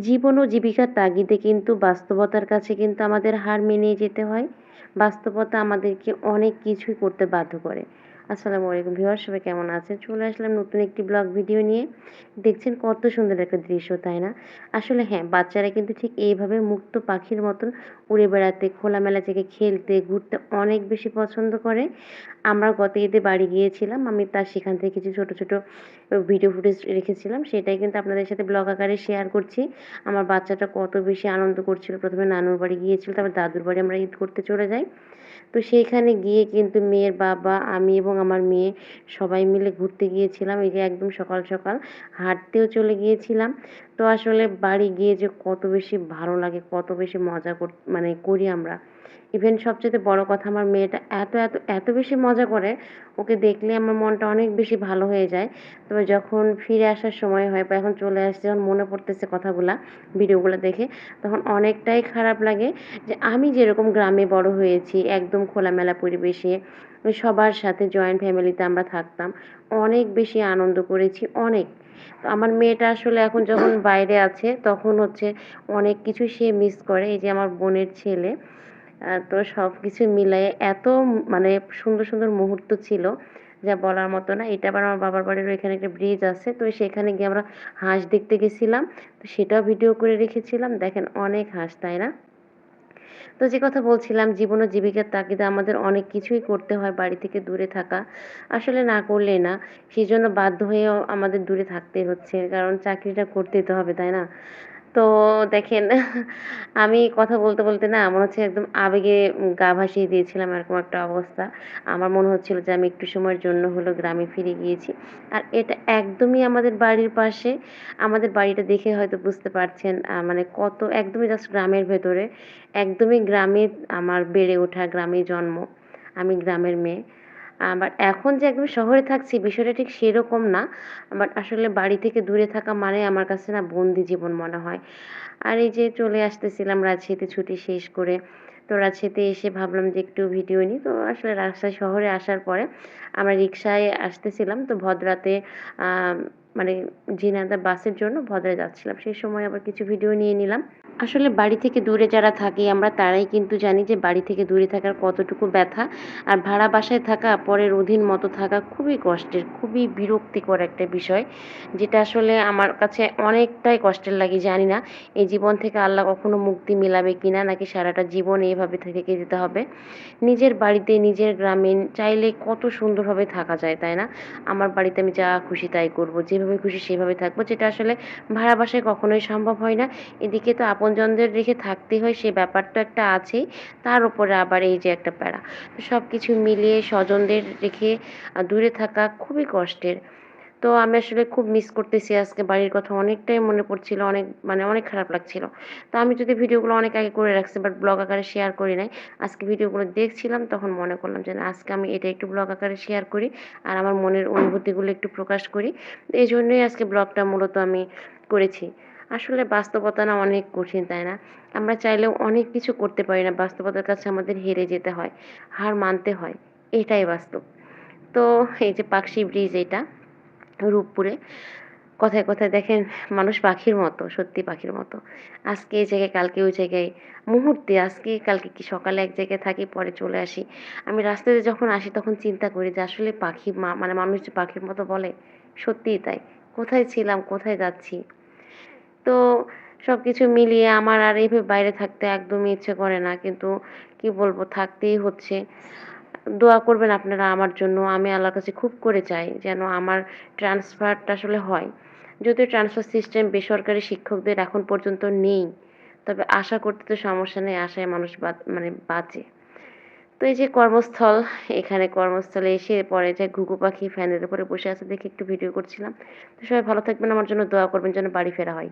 জীবন ও জীবিকার তাগিদে কিন্তু বাস্তবতার কাছে কিন্তু আমাদের হার মেনেই যেতে হয়। বাস্তবতা আমাদেরকে অনেক কিছুই করতে বাধ্য করে। আসসালামু আলাইকুম ভিউয়ার সবাই কেমন আছেন? চলে আসলাম নতুন একটি ব্লগ ভিডিও নিয়ে। দেখছেন কত সুন্দর একটা দৃশ্য, তাই না? আসলে হ্যাঁ বাচ্চারা কিন্তু ঠিক এইভাবে মুক্ত পাখির মতন উড়ে বেড়াতে, খোলামেলা থেকে খেলতে, ঘুরতে অনেক বেশি পছন্দ করে। আমরা গত ঈদে বাড়ি গিয়েছিলাম, আমি তার সেখান থেকে কিছু ছোট ছোট ভিডিও ফুটেজ রেখেছিলাম। সেটাই কিন্তু আপনাদের সাথে ব্লগ আকারে শেয়ার করছি। আমার বাচ্চাটা কত বেশি আনন্দ করছিল। প্রথমে নানুর বাড়ি গিয়েছিল, তারপর দাদুর বাড়ি আমরা ঈদ করতে চলে যাই তো সেইখানে গিয়ে কিন্তু মেয়ের বাবা, আমি এবং আমার মেয়ে সবাই মিলে ঘুরতে গিয়েছিলাম। এই যে একদম সকাল সকাল হাঁটতেও চলে গিয়েছিলাম। তো আসলে বাড়ি গিয়ে যে কত বেশি ভালো লাগে, কত বেশি মজা কর মানে করি আমরা। ইভেন সবচেয়ে বড় কথা, আমার মেয়েটা এত এত এত বেশি মজা করে, ওকে দেখলে আমার মনটা অনেক বেশি ভালো হয়ে যায়। তবে যখন ফিরে আসার সময় হয় বা এখন চলে আসছে, যখন মনে পড়তেছে কথাগুলা, ভিডিওগুলো দেখে, তখন অনেকটাই খারাপ লাগে যে আমি যেরকম গ্রামে বড় হয়েছি, একদম খোলামেলা পরিবেশে, সবার সাথে জয়েন্ট ফ্যামিলিতে আমরা থাকতাম, অনেক বেশি আনন্দ করেছি, অনেক। তো আমার মেয়েটা আসলে এখন যখন বাইরে আছে, তখন হচ্ছে অনেক কিছু সে মিস করে, এই যে আমার বোনের ছেলে। তো সব কিছু মিলাই এত মানে সুন্দর সুন্দর মুহূর্ত ছিল যা বলার মতো না। এটা আবার আমার বাবার বাড়ির এখানে একটা ব্রিজ আছে। তো সেখানে গিয়ে আমরা হাঁস দেখতে গেছিলাম। তো সেটাও ভিডিও করে রেখেছিলাম। দেখেন অনেক হাঁস, তাই না? তো যে কথা বলছিলাম, জীবন ও জীবিকার তাগিদে আমাদের অনেক কিছুই করতে হয় বাড়ি থেকে দূরে থাকা। আসলে না করলে না। সেই জন্য বাধ্য হয়েও আমাদের দূরে থাকতে হচ্ছে। কারণ চাকরিটা করতেই তো হবে, তাই না? তো দেখেন, আমি কথা বলতে বলতে না মনে হচ্ছে একদম আবেগে গা ভাসিয়ে দিয়েছিলাম এরকম একটা অবস্থা। আমার মনে হচ্ছিল যে আমি একটু সময়ের জন্য হলো গ্রামে ফিরে গিয়েছি। আর এটা একদমই আমাদের বাড়ির পাশে, আমাদের বাড়িটা দেখে হয়তো বুঝতে পারছেন মানে কত একদমই জাস্ট গ্রামের ভেতরে, একদমই গ্রামে আমার বেড়ে ওঠা, গ্রামে জন্ম, আমি গ্রামের মেয়ে। বাট এখন যে একদম শহরে থাকছি বিষয়টা ঠিক সেরকম না বাট আসলে বাড়ি থেকে দূরে থাকা মানে আমার কাছে না বন্দি জীবন মনে হয়। আর এই যে চলে আসতেছিলাম রাজশাহীতে ছুটি শেষ করে, তো রাজশাহীতে এসে ভাবলাম যে একটু ভিডিও নিই, তো আসলে রাজশাহী শহরে আসার পরে আমরা রিক্সায় আসতেছিলাম, তো ভদ্রাতে মানে জিনাদা বাসের জন্য ভদ্রায় যাচ্ছিলাম, সেই সময় আবার কিছু ভিডিও নিয়ে নিলাম। আসলে বাড়ি থেকে দূরে যারা থাকি আমরা, তারাই কিন্তু জানি যে বাড়ি থেকে দূরে থাকার কতটুকু ব্যথা। আর ভাড়া বাসায় থাকা পরের অধীন মতো থাকা খুবই কষ্টের, খুবই বিরক্তিকর একটা বিষয়, যেটা আসলে আমার কাছে অনেকটাই কষ্টের লাগে, জানি না এই জীবন থেকে আল্লাহ কখনো মুক্তি মিলাবে কিনা, নাকি সারাটা জীবন এইভাবে থেকে যেতে হবে। নিজের বাড়িতে, নিজের গ্রামে চাইলে কত সুন্দরভাবে থাকা যায়, তাই না? আমার বাড়িতে আমি যা খুশি তাই করব, যেভাবে খুশি সেভাবে থাকব, যেটা আসলে ভাড়া বাসায় কখনোই সম্ভব হয় না। এদিকে তো আপন আপনজনদের রেখে থাকতে হয়, সে ব্যাপারটা একটা আছেই। তার উপরে আবার এই যে একটা প্যারা। সব কিছু মিলিয়ে স্বজনদের রেখে দূরে থাকা খুবই কষ্টের। তো আমি আসলে খুব মিস করতেছি আজকে বাড়ির কথা। অনেকটাই মনে পড়ছিল, অনেক মানে অনেক খারাপ লাগছিল। তো আমি যদি ভিডিওগুলো অনেক আগে করে রাখছি বাট ব্লগ আকারে শেয়ার করি নাই, আজকে ভিডিওগুলো দেখছিলাম তখন মনে করলাম যে না, আজকে আমি এটা একটু ব্লগ আকারে শেয়ার করি আর আমার মনের অনুভূতিগুলো একটু প্রকাশ করি। এই জন্যই আজকে ব্লগটা মূলত আমি করেছি। আসলে বাস্তবতা না অনেক কঠিন, তাই না? আমরা চাইলেও অনেক কিছু করতে পারি না, বাস্তবতার কাছে আমাদের হেরে যেতে হয়, হার মানতে হয়, এটাই বাস্তব। তো এই যে পাকশি ব্রিজ এটা রূপপুরে। কথায় কথায় দেখেন মানুষ পাখির মতো, সত্যি পাখির মতো। আজকে এই জায়গায়, কালকে ওই জায়গায়। মুহূর্তে আজকে, কালকে কি সকালে এক জায়গায় থাকি, পরে চলে আসি। আমি রাস্তাতে যখন আসি তখন চিন্তা করি যে আসলে পাখি মানে মানুষ যে পাখির মতো বলে, সত্যিই তাই। কোথায় ছিলাম, কোথায় যাচ্ছি? তো সব কিছু মিলিয়ে আমার আর এইভাবে বাইরে থাকতে একদমই ইচ্ছে করে না। কিন্তু কি বলব, থাকতেই হচ্ছে। দোয়া করবেন আপনারা আমার জন্য। আমি আল্লাহর কাছে খুব করে চাই যেন আমার ট্রান্সফারটা আসলে হয়। যদিও ট্রান্সফার সিস্টেম বেসরকারি শিক্ষকদের এখন পর্যন্ত নেই, তবে আশা করতে তো সমস্যা নেই, আশায় মানুষ মানে বাঁচে। তো এই যে কর্মস্থল, এখানে কর্মস্থলে এসে পরে যে ঘুঘু পাখি ফ্যানের উপরে বসে আছে দেখে একটু ভিডিও করছিলাম। তো সবাই ভালো থাকবেন, আমার জন্য দোয়া করবেন যেন বাড়ি ফেরা হয়।